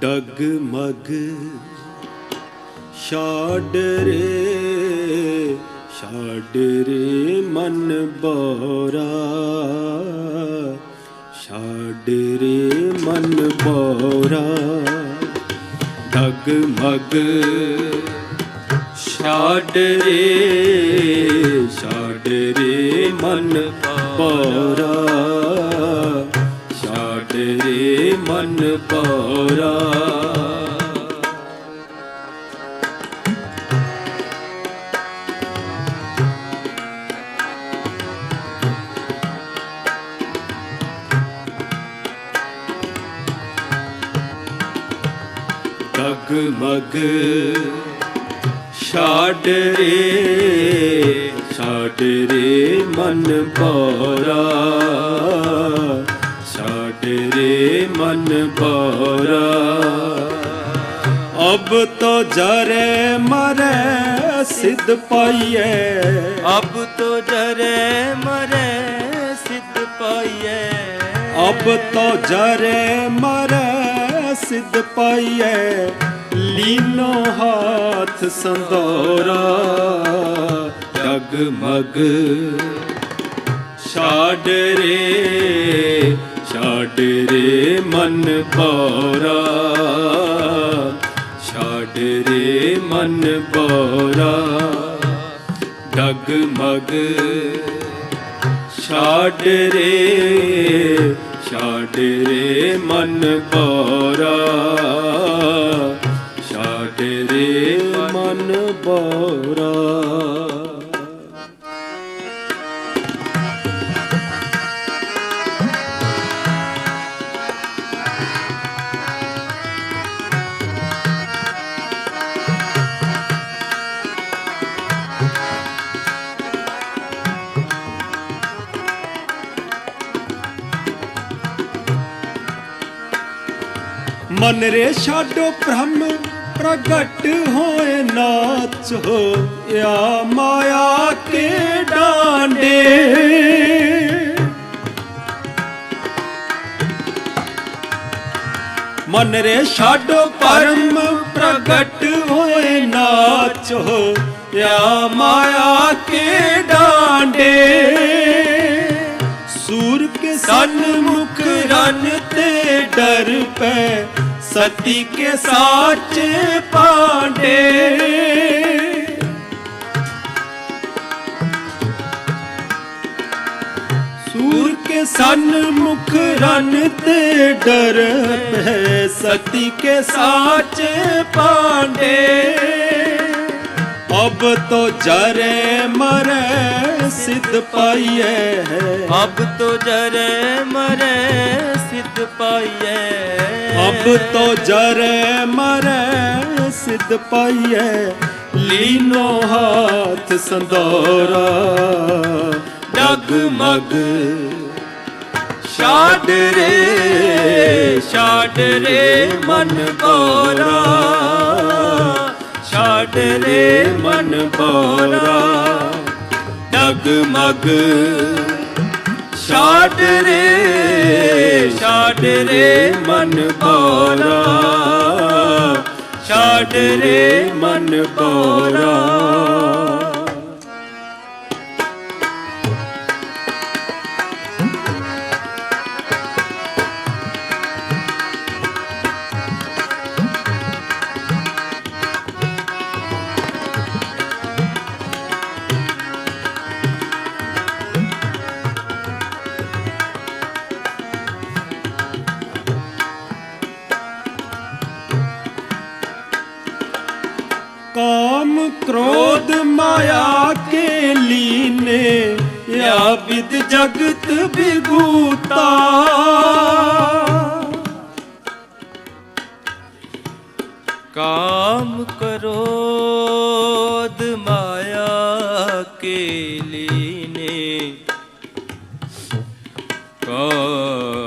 Doug ਮਗ ਛਾੜ ਰੇ ਛਾੜ ਰੇ ਮਨ ਬੋਰਾ, ਛਾੜ ਰੇ ਮਨ ਬੋਰਾ। ਡਗ ਮਗ ਛਾੜ ਰੇ ਛਾੜ ਰੇ ਮਨ ਬੋਰਾ। ਮਨ ਬੋਰਾ ਮਗ ਛਾੜ ਰੇ ਛਾੜ ਰੇ ਮਨ ਬੋਰਾ ਛਾੜ ਰੇ ਮਨ ਬੋਰਾ ਅਬ ਤੋ ਜਰੇ ਮਰੇ ਸਿੱਧ ਪਾਈਏ ਅਬ ਤੋ ਜਰੇ ਮਰੇ ਸਿੱਧ ਪਾਈਐ। ਅਬ ਤੋ ਜਰੇ ਮਰੇ ਸਿੱਧ ਪਾਈਏ ਲੀਨੋ ਹਾਥ ਸੰਦੋਰਾ ਡਗ ਮਗ ਛਾੜ ਰੇ ਛਾੜ ਰੇ ਮਨ ਬੋਰਾ ਛਾੜ ਰੇ ਮਨ ਬੋਰਾ ਡਗ ਮਗ ਛਾੜ ਰੇ ਛਾੜ ਰੇ ਮਨ ਬੋਰਾ ਛਾੜ ਰੇ ਮਨ ਬੋਰਾ ਮਨ ਰੇ ਛਾਡੋ ਬ੍ਰਹਮ ਪ੍ਰਗਟ ਹੋਏ ਨਾਚ ਹੋ। ਮਾਇਆ ਕੇ ਡਾਂਡੇ। ਮਨ ਰੇ ਛਾਡੋ ਪਰਮ ਪ੍ਰਗਟ ਹੋਏ ਨਾਚ ਹੋ। ਮਾਇਆ ਕੇ ਡਾਂਡੇ। ਸੂਰ ਕੇ ਸਨਮੁਖ ਰਨ ਤੇ ਡਰ ਪੈ। ਸਤੀ ਕੇ ਸਾਚ ਪਾਂਡੇ। ਸੂਰ ਕੇ ਸਨ ਮੁਖ ਰਨ ਤੇ ਡਰ ਹੈ ਸਤੀ ਕੇ ਸਾਚ ਪਾਂਡੇ। ਅਬ ਤੋ ਜਰੇ ਮਰੇ ਸਿੱਧ ਪਾਈਏ ਹੈ ਅਬ ਤੋ ਜਰੇ ਮਰੇ ਸਿੱਧ ਪਾਈਐ। ਅਬ ਤੋ ਜਰੇ ਮਰੇ ਸਿੱਧ ਪਾਈਏ ਲੀਨੋ ਹਾਥ ਸੰਦੋਰਾ ਡਗ ਮਗ ਛਾੜ ਰੇ ਛਾੜ ਰੇ ਮਨ ਬੋਰਾ ਛਾੜ ਰੇ ਮਨ ਬੋਰਾ ਡਗ ਮਗ ਛਾੜ ਰੇ ਛਾੜ ਰੇ ਮਨ ਬੋਰਾ ਛਾੜ ਰੇ ਮਨ ਬੋਰਾ काम क्रोध माया के लीने या विद जगत विभूता काम क्रोध माया के लीने काम